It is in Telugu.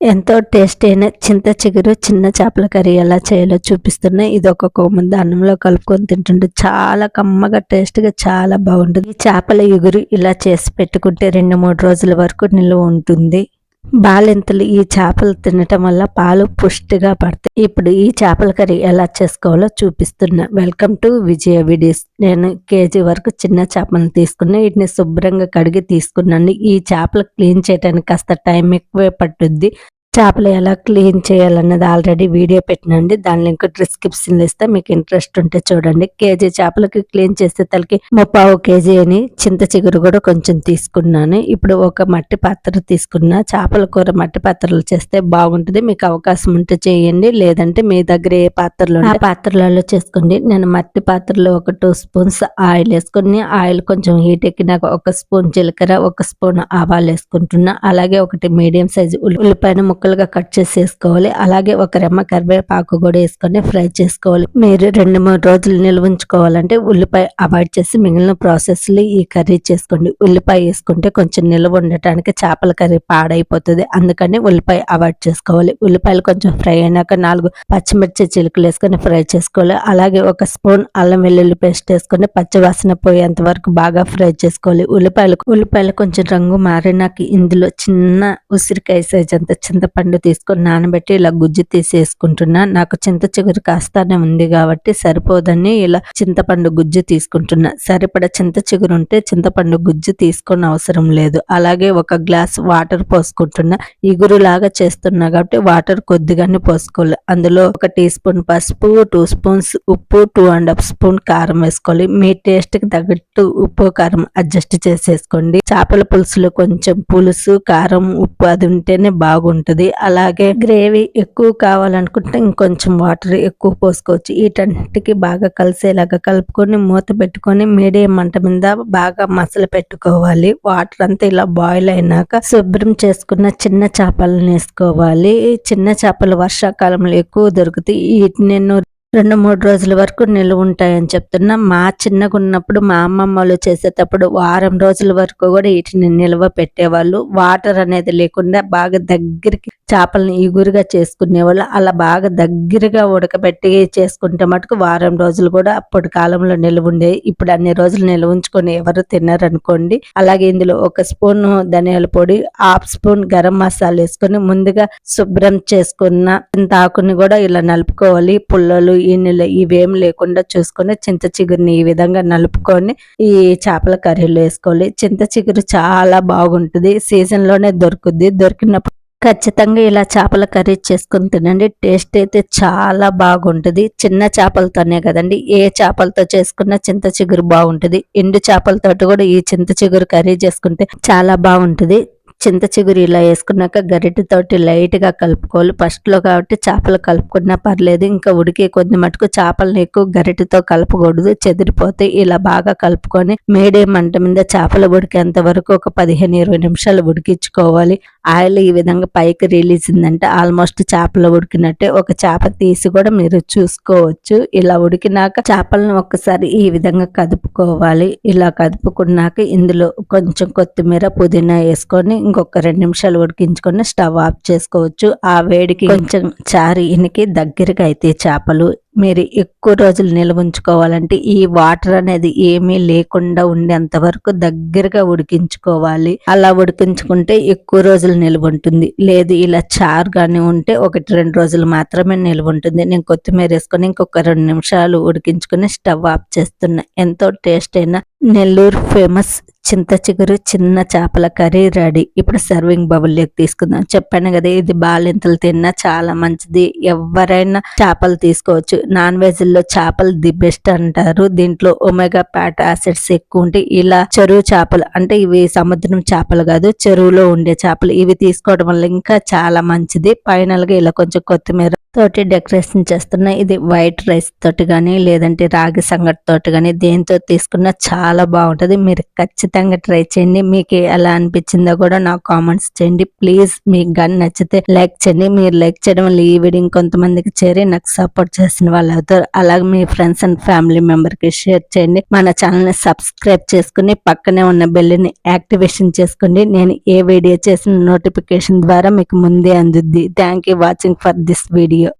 ఎంతో టేస్ట్ అయిన చింత చిగురు చిన్న చేపల కర్రీ ఎలా చేయాలో చూపిస్తున్నా ఇది ఒక ముందు అన్నంలో కలుపుకొని తింటుంటే చాలా కమ్మగా టేస్ట్గా చాలా బాగుంటుంది. ఈ చేపల ఎగురు ఇలా చేసి పెట్టుకుంటే రెండు మూడు రోజుల వరకు నిల్వ ఉంటుంది. బాలింతలు ఈ చేపలు తినటం వల్ల పాలు పుష్టిగా పడతాయి. ఇప్పుడు ఈ చేపల కర్రీ ఎలా చేసుకోవాలో చూపిస్తున్నా. Welcome to Vijaya vids. నేను కేజీ వరకు చిన్న చేపలను తీసుకున్నా. వీటిని శుభ్రంగా కడిగి తీసుకున్నాను. ఈ చేపలు క్లీన్ చేయడానికి కాస్త టైం ఎక్కువే పట్టుద్ది. చేపలు ఎలా క్లీన్ చేయాలన్నది ఆల్రెడీ వీడియో పెట్టినండి. దాని లింక్ డిస్క్రిప్షన్ ఇస్తే. మీకు ఇంట్రెస్ట్ ఉంటే చూడండి. కేజీ చేపలకి క్లీన్ చేస్తే తలకి ముప్పావు కేజీ అని చింత చిగురు కూడా కొంచెం తీసుకున్నాను. ఇప్పుడు ఒక మట్టి పాత్ర తీసుకున్నా. చేపల కూర మట్టి పాత్రలు చేస్తే బాగుంటుంది. మీకు అవకాశం ఉంటే చేయండి. లేదంటే మీ దగ్గర ఏ పాత్రలో ఆ పాత్రలలో చేసుకోండి. నేను మట్టి పాత్రలో ఒక టూ స్పూన్స్ ఆయిల్ వేసుకుని ఆయిల్ కొంచెం హీట్ ఎక్కినాక ఒక స్పూన్ జీలకర్ర ఒక స్పూన్ ఆవాలు వేసుకుంటున్నా. అలాగే ఒకటి మీడియం సైజు ఉల్లిపాయను ముక్కలుగా కట్ చేసి వేసుకోవాలి అలాగే ఒక రెమ్మ కరివేపాకు కూడా వేసుకొని ఫ్రై చేసుకోవాలి. మీరు రెండు మూడు రోజులు నిల్వ ఉంచుకోవాలంటే ఉల్లిపాయ అవాయిడ్ చేసి మిగిలిన ప్రాసెస్లు ఈ కర్రీ చేసుకోండి. ఉల్లిపాయ వేసుకుంటే కొంచెం నిల్వ ఉండటానికి చేపల కర్రీ పాడైపోతుంది. అందుకని ఉల్లిపాయ అవాయిడ్ చేసుకోవాలి. ఉల్లిపాయలు కొంచెం ఫ్రై అయినాక నాలుగు పచ్చిమిర్చి చిలుకలు వేసుకొని ఫ్రై చేసుకోవాలి. అలాగే ఒక స్పూన్ అల్లం వెల్లుల్లి పేస్ట్ వేసుకొని పచ్చివాసన పోయేంత వరకు బాగా ఫ్రై చేసుకోవాలి. ఉల్లిపాయలు ఉల్లిపాయలు కొంచెం రంగు మారినాక ఇందులో చిన్న ఉసిరికాయ సైజ్ అంత చింత చింతపండు తీసుకొని నానబెట్టి ఇలా గుజ్జు తీసేసుకుంటున్నా. నాకు చింత చిగురు కాస్తానే ఉంది కాబట్టి సరిపోదని ఇలా చింతపండు గుజ్జు తీసుకుంటున్నా. సరిపడ చింత చిగురు ఉంటే చింతపండు గుజ్జు తీసుకొని అవసరం లేదు. అలాగే ఒక గ్లాస్ వాటర్ పోసుకుంటున్నా. ఇగురు లాగా చేస్తున్నా కాబట్టి వాటర్ కొద్దిగానే పోసుకోవాలి. అందులో ఒక టీ స్పూన్ పసుపు టూ స్పూన్స్ ఉప్పు టూ అండ్ హాఫ్ స్పూన్ కారం వేసుకోవాలి. మీ టేస్ట్కి తగ్గట్టు ఉప్పు కారం అడ్జస్ట్ చేసేసుకోండి. చేపల పులుసులో కొంచెం పులుసు కారం ఉప్పు అది ఉంటేనే బాగుంటుంది. ఉంటుంది. అలాగే గ్రేవీ ఎక్కువ కావాలనుకుంటే ఇంకొంచెం వాటర్ ఎక్కువ పోసుకోవచ్చు. వీటన్నిటికి బాగా కలిసేలాగా కలుపుకొని మూత పెట్టుకొని మీడియం మంట మీద బాగా మసలు పెట్టుకోవాలి. వాటర్ అంతా ఇలా బాయిల్ అయినాక శుభ్రం చేసుకున్న చిన్న చేపలను వేసుకోవాలి. చిన్న చేపలు వర్షాకాలంలో ఎక్కువ దొరుకుతాయి. వీటిని రెండు మూడు రోజుల వరకు నిల్వ ఉంటాయని చెప్తున్నా. మా చిన్నగా ఉన్నప్పుడు మా అమ్మమ్మ వాళ్ళు చేసేటప్పుడు వారం రోజుల వరకు కూడా వీటిని నిల్వ పెట్టేవాళ్ళు. వాటర్ అనేది లేకుండా బాగా దగ్గరికి చేపలను ఈగురుగా చేసుకునేవాళ్ళు అలా బాగా దగ్గరగా ఉడకబెట్టి చేసుకుంటే మటుకు వారం రోజులు కూడా అప్పటి కాలంలో నిల్వ ఉండేవి. ఇప్పుడు అన్ని రోజులు నిల్వ ఉంచుకొని ఎవరు తిన్నారనుకోండి అలాగే ఇందులో ఒక స్పూన్ ధనియాల పొడి హాఫ్ స్పూన్ గరం మసాలా వేసుకొని ముందుగా శుభ్రం చేసుకున్న చింతాకుని కూడా ఇలా నలుపుకోవాలి. పుల్లలు ఈనెలు ఇవేం లేకుండా చూసుకొని చింత చిగురిని ఈ విధంగా నలుపుకొని ఈ చేపల కర్రీలో వేసుకోవాలి. చింత చిగురు చాలా బాగుంటుంది. సీజన్లోనే దొరుకుద్ది. దొరికినప్పుడు ఖచ్చితంగా ఇలా చేపల కర్రీ చేసుకుని తినండి. టేస్ట్ అయితే చాలా బాగుంటుంది. చిన్న చేపలతోనే కదండి. ఏ చేపలతో చేసుకున్న చింత చిగురు బాగుంటుంది. ఎండు చేపలతోటి కూడా ఈ చింత చిగురు కర్రీ చేసుకుంటే చాలా బాగుంటుంది. చింత చిగురు ఇలా వేసుకున్నాక గరిటెతోటి లైట్గా కలుపుకోవాలి. ఫస్ట్లో కాబట్టి చేపలు కలుపుకున్నా పర్లేదు. ఇంకా ఉడికే కొద్ది మటుకు చేపలను ఎక్కువ గరిటెతో కలపకూడదు. చెదిరిపోతే ఇలా బాగా కలుపుకొని మీడియం మంట మీద చేపలు ఉడికేంత వరకు ఒక పదిహేను ఇరవై నిమిషాలు ఉడికించుకోవాలి. ఆయిల్ ఈ విధంగా పైకి రిలీజ్ అయిందంటే ఆల్మోస్ట్ చేపలు ఉడికినట్టే ఒక చేప తీసి కూడా మీరు చూసుకోవచ్చు. ఇలా ఉడికినాక చేపలను ఒక్కసారి ఈ విధంగా కదుపుకోవాలి. ఇలా కదుపుకున్నాక ఇందులో కొంచెం కొత్తిమీర పుదీనా వేసుకొని ఇంకొక రెండు నిమిషాలు ఉడికించుకొని స్టవ్ ఆఫ్ చేసుకోవచ్చు. ఆ వేడికి కొంచెం చారి ఇనికి దగ్గరగా అయితే చేపలు మీరు ఎక్కువ రోజులు నిల్వ ఉంచుకోవాలంటే ఈ వాటర్ అనేది ఏమీ లేకుండా ఉండేంత వరకు దగ్గరగా ఉడికించుకోవాలి. అలా ఉడికించుకుంటే ఎక్కువ రోజులు నిల్వ ఉంటుంది. లేదు ఇలా చారుగానే ఉంటే ఒకటి రెండు రోజులు మాత్రమే నిల్వ ఉంటుంది. నేను కొత్తిమీర వేసుకొని ఇంకొక రెండు నిమిషాలు ఉడికించుకొని స్టవ్ ఆఫ్ చేస్తున్నా. ఎంతో టేస్ట్ అయినా నెల్లూరు ఫేమస్ చింత చిగురు చిన్న చేపల కర్రీ రెడీ. ఇప్పుడు సర్వింగ్ బౌల్లోకి తీసుకుందాం. చెప్పాను కదా ఇది బాలింతలు తిన్నా చాలా మంచిది. ఎవరైనా చేపలు తీసుకోవచ్చు. నాన్ వెజ్లో చేపలు ది బెస్ట్ అంటారు. దీంట్లో ఒమేగా ఫ్యాట్ యాసిడ్స్ ఎక్కువ ఉంటాయి ఇలా చెరువు చేపలు అంటే ఇవి సముద్రం చేపలు కాదు చెరువులో ఉండే చేపలు ఇవి తీసుకోవడం వల్ల ఇంకా చాలా మంచిది. ఫైనల్గా ఇలా కొంచెం కొత్తిమీర తోటి డెకరేషన్ చేస్తున్నా. ఇది వైట్ రైస్ తోటి కానీ లేదంటే రాగి సంగటి తోటి కానీ దేంతో తీసుకున్నా చాలా చాలా బాగుంటుంది. మీరు ఖచ్చితంగా ట్రై చేయండి. మీకు ఎలా అనిపించిందో కూడా నాకు కామెంట్స్ చేయండి. ప్లీజ్ మీకు కానీ నచ్చితే లైక్ చేయండి. మీరు లైక్ చేయడం వల్ల ఈ వీడియో కొంతమందికి చేరి నాకు సపోర్ట్ చేసిన వాళ్ళు అవుతారు. అలాగే మీ ఫ్రెండ్స్ అండ్ ఫ్యామిలీ మెంబర్కి షేర్ చేయండి. మన ఛానల్ని సబ్స్క్రైబ్ చేసుకుని పక్కనే ఉన్న బెల్ యాక్టివేషన్ చేసుకోండి. నేను ఏ వీడియో చేసిన నోటిఫికేషన్ ద్వారా మీకు ముందే అందుద్ది. Thank you watching for this video